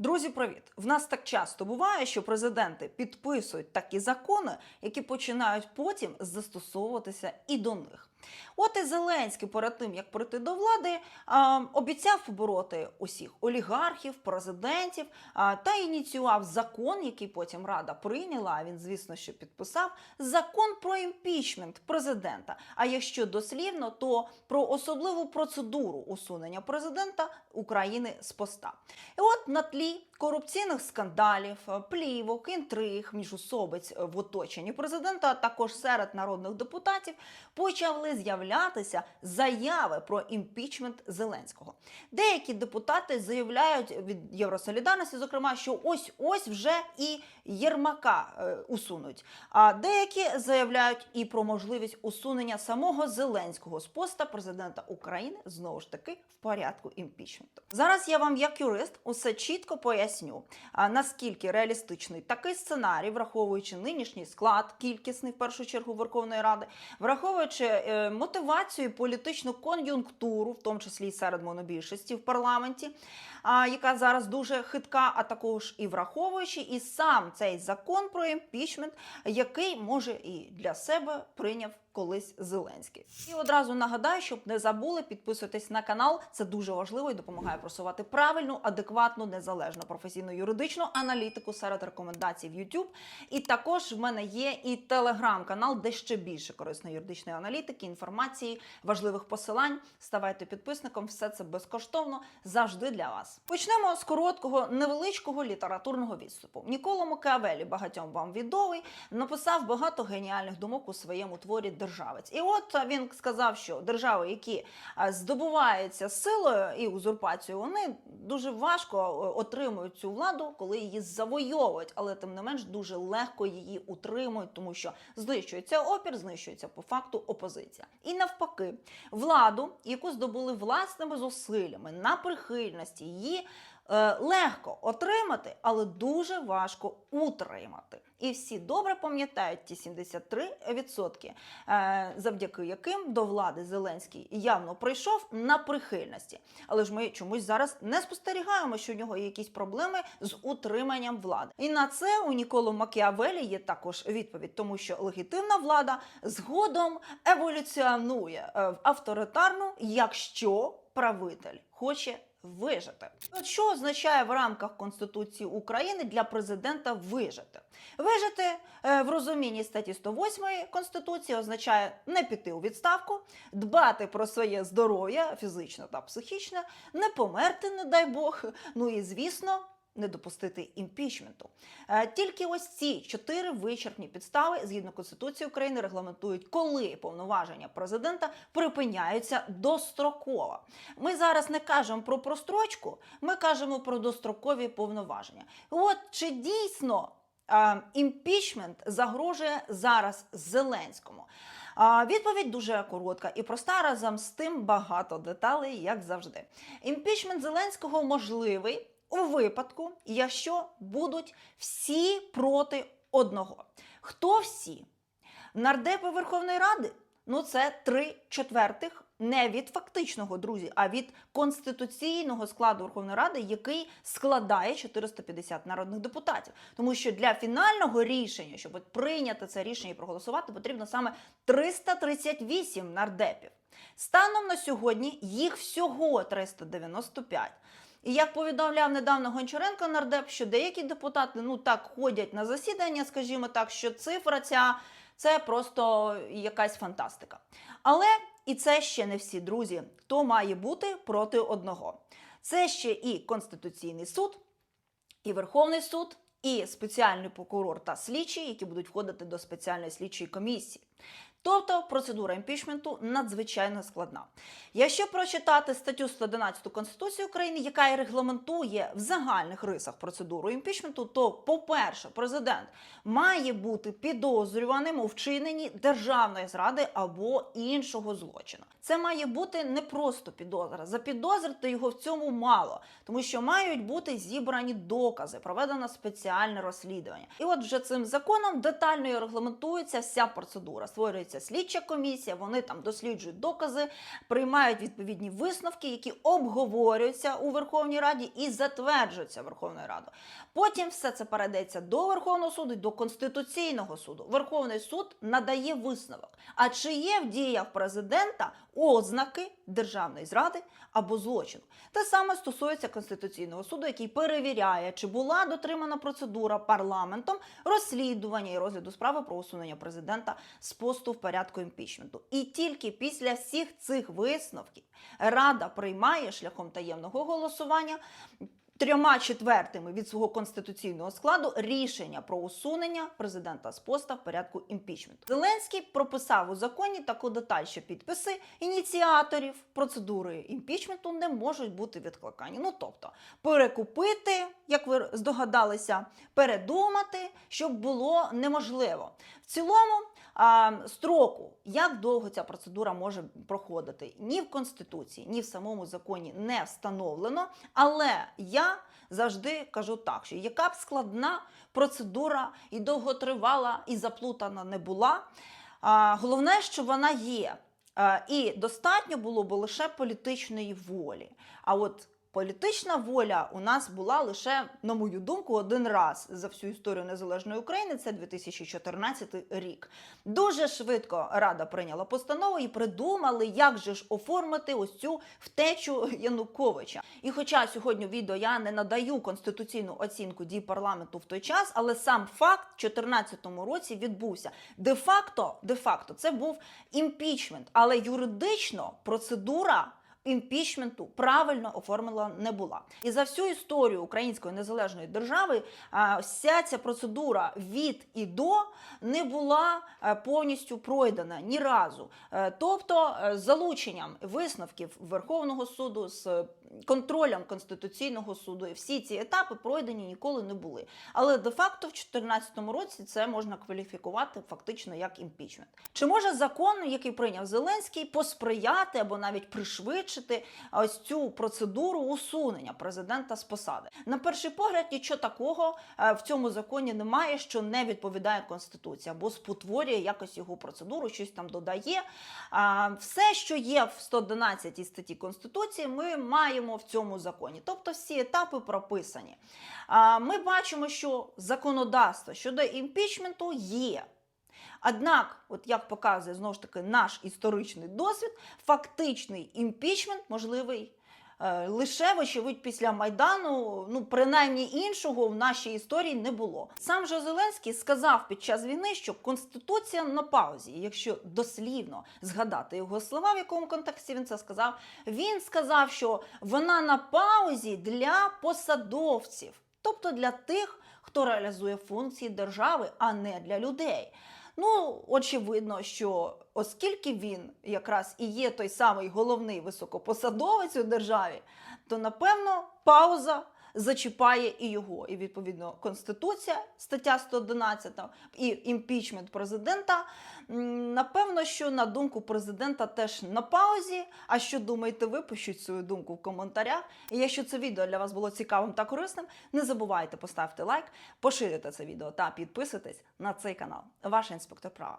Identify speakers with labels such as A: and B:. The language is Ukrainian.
A: Друзі, привіт! В нас так часто буває, що президенти підписують такі закони, які починають потім застосовуватися і до них. От і Зеленський перед тим, як прийти до влади, обіцяв побороти усіх олігархів, президентів та ініціював закон, який потім Рада прийняла. А він, звісно, що підписав закон про імпічмент президента. А якщо дослівно, то про особливу процедуру усунення президента України з поста. І от на тлі корупційних скандалів, е, плівок, інтриг, міжусобиць в оточенні президента, а також серед народних депутатів почали з'являтися заяви про імпічмент Зеленського. Деякі депутати заявляють від Євросолідарності, зокрема, що ось ось вже і Єрмака е, усунуть. А деякі заявляють і про можливість усунення самого Зеленського з поста президента України знову ж таки в порядку імпічменту. Зараз я вам, як юрист, усе чітко поясню, наскільки реалістичний такий сценарій, враховуючи нинішній склад, кількісний в першу чергу Верховної Ради, враховуючи е, мотивацію, і політичну кон'юнктуру, в тому числі і серед монобільшості в парламенті, яка зараз дуже хитка, а також і враховуючи і сам цей закон про імпічмент, який може і для себе прийняв колись Зеленський. І одразу нагадаю, щоб не забули підписуйтесь на канал. Це дуже важливо і допомагає просувати правильну, адекватну, незалежну професійну юридичну аналітику серед рекомендацій в YouTube. І також в мене є і телеграм-канал, де ще більше корисної юридичної аналітики, інформації, важливих посилань. Ставайте підписником, все це безкоштовно завжди для вас. Почнемо з короткого, невеличкого літературного відступу. Ніколо Макіавеллі, багатьом вам відомий, написав багато геніальних думок у своєму творі Державець. І от він сказав, що держави, які здобуваються силою і узурпацією, вони дуже важко е, отримують цю владу, коли її завойовують, але тим не менш дуже легко її утримують, тому що знищується опір, знищується по факту опозиція. І навпаки, владу, яку здобули власними зусиллями на прихильності, її е, легко отримати, але дуже важко утримати. І всі добре пам'ятають ті 73%, е, завдяки яким до влади Зеленський явно прийшов на прихильності. Але ж ми чомусь зараз не спостерігаємо, що у нього є якісь проблеми з утриманням влади. І на це у Ніколо Макіавелі є також відповідь, тому що легітимна влада згодом еволюціонує е, в авторитарну, якщо правитель хоче вижити. Що означає в рамках Конституції України для президента вижити? Вижити е, в розумінні статті 108 Конституції означає не піти у відставку, дбати про своє здоров'я фізичне та психічне, не померти, не дай Бог. Ну і звісно. Не допустити імпічменту. Е, Тільки ось ці чотири вичерпні підстави згідно Конституції України регламентують, коли повноваження президента припиняються достроково. Ми зараз не кажемо про прострочку, ми кажемо про дострокові повноваження. От чи дійсно е, імпічмент загрожує зараз Зеленському? А, Відповідь дуже коротка і проста. Разом з тим багато деталей, як завжди. Імпічмент Зеленського можливий у випадку, якщо будуть всі проти одного. Хто всі? Нардепи Верховної Ради? Ну, це три четвертих не від фактичного, друзі, а від конституційного складу Верховної Ради, який складає 450 народних депутатів. Тому що для фінального рішення, щоб прийняти це рішення і проголосувати, потрібно саме 338 нардепів. Станом на сьогодні їх всього 395. І як повідомляв недавно Гончаренко нардеп, що деякі депутати ну так ходять на засідання, скажімо так, що цифра ця це просто якась фантастика. Але і це ще не всі друзі, хто має бути проти одного. Це ще і Конституційний суд, і Верховний суд, і спеціальний прокурор та слідчі, які будуть входити до спеціальної слідчої комісії. Тобто процедура імпічменту надзвичайно складна. Якщо прочитати статтю 111 Конституції України, яка і регламентує в загальних рисах процедуру імпічменту, то, по-перше, президент має бути підозрюваним у вчиненні державної зради або іншого злочину. Це має бути не просто підозра. Запідозрити його в цьому мало, тому що мають бути зібрані докази, проведено спеціальне розслідування. І от вже цим законом детально регламентується вся процедура. Створюється створюється слідча комісія, вони там досліджують докази, приймають відповідні висновки, які обговорюються у Верховній Раді і затверджуються Верховною Радою. Потім все це передається до Верховного суду, до Конституційного суду. Верховний суд надає висновок. А чи є в діях президента ознаки державної зради або злочину? Те саме стосується Конституційного суду, який перевіряє, чи була дотримана процедура парламентом розслідування і розгляду справи про усунення президента з посту порядку імпічменту. І тільки після всіх цих висновків Рада приймає шляхом таємного голосування трьома четвертими від свого конституційного складу рішення про усунення президента з поста в порядку імпічменту. Зеленський прописав у законі таку деталь, що підписи ініціаторів процедури імпічменту не можуть бути відкликані. Ну тобто перекупити, як ви здогадалися, передумати, щоб було неможливо. Цілому строку, як довго ця процедура може проходити, ні в конституції, ні в самому законі не встановлено. Але я завжди кажу так, що яка б складна процедура і довготривала, і заплутана не була. Головне, що вона є. І достатньо було б лише політичної волі. А от Політична воля у нас була лише, на мою думку, один раз за всю історію незалежної України. Це 2014 рік. Дуже швидко Рада прийняла постанову і придумали, як же ж оформити ось цю втечу Януковича. І хоча сьогодні відео я не надаю конституційну оцінку дій парламенту в той час, але сам факт в 2014 році відбувся. Де-факто, де-факто, це був імпічмент, але юридично процедура імпічменту правильно оформлена не була. І за всю історію української незалежної держави вся ця процедура від і до не була е, повністю пройдена ні разу. Е, Тобто, е, залученням висновків Верховного суду з контролем Конституційного суду, і всі ці етапи пройдені ніколи не були. Але де-факто в 2014 році це можна кваліфікувати фактично як імпічмент. Чи може закон, який прийняв Зеленський, посприяти або навіть пришвидшити ось цю процедуру усунення президента з посади? На перший погляд, нічого такого е, в цьому законі немає, що не відповідає Конституції або спотворює якось його процедуру, щось там додає. Все, що є в 111 статті Конституції, ми маємо в цьому законі. Тобто всі етапи прописані. Ми бачимо, що законодавство щодо імпічменту є. Однак, от як показує знову ж таки наш історичний досвід, фактичний імпічмент можливий лише, вочевидь, після Майдану, ну принаймні іншого в нашій історії не було. Сам же Зеленський сказав під час війни, що конституція на паузі. Якщо дослівно згадати його слова, в якому контексті він це сказав, він сказав, що вона на паузі для посадовців, тобто для тих, хто реалізує функції держави, а не для людей. Ну, очевидно, що оскільки він якраз і є той самий головний високопосадовець у державі, то напевно пауза зачіпає і його. І відповідно Конституція, стаття 111 і імпічмент президента. Напевно, що на думку президента теж на паузі. А що думаєте ви? Пишіть свою думку в коментарях. І якщо це відео для вас було цікавим та корисним, не забувайте поставити лайк, поширити це відео та підписуйтесь на цей канал. Ваш інспектор права.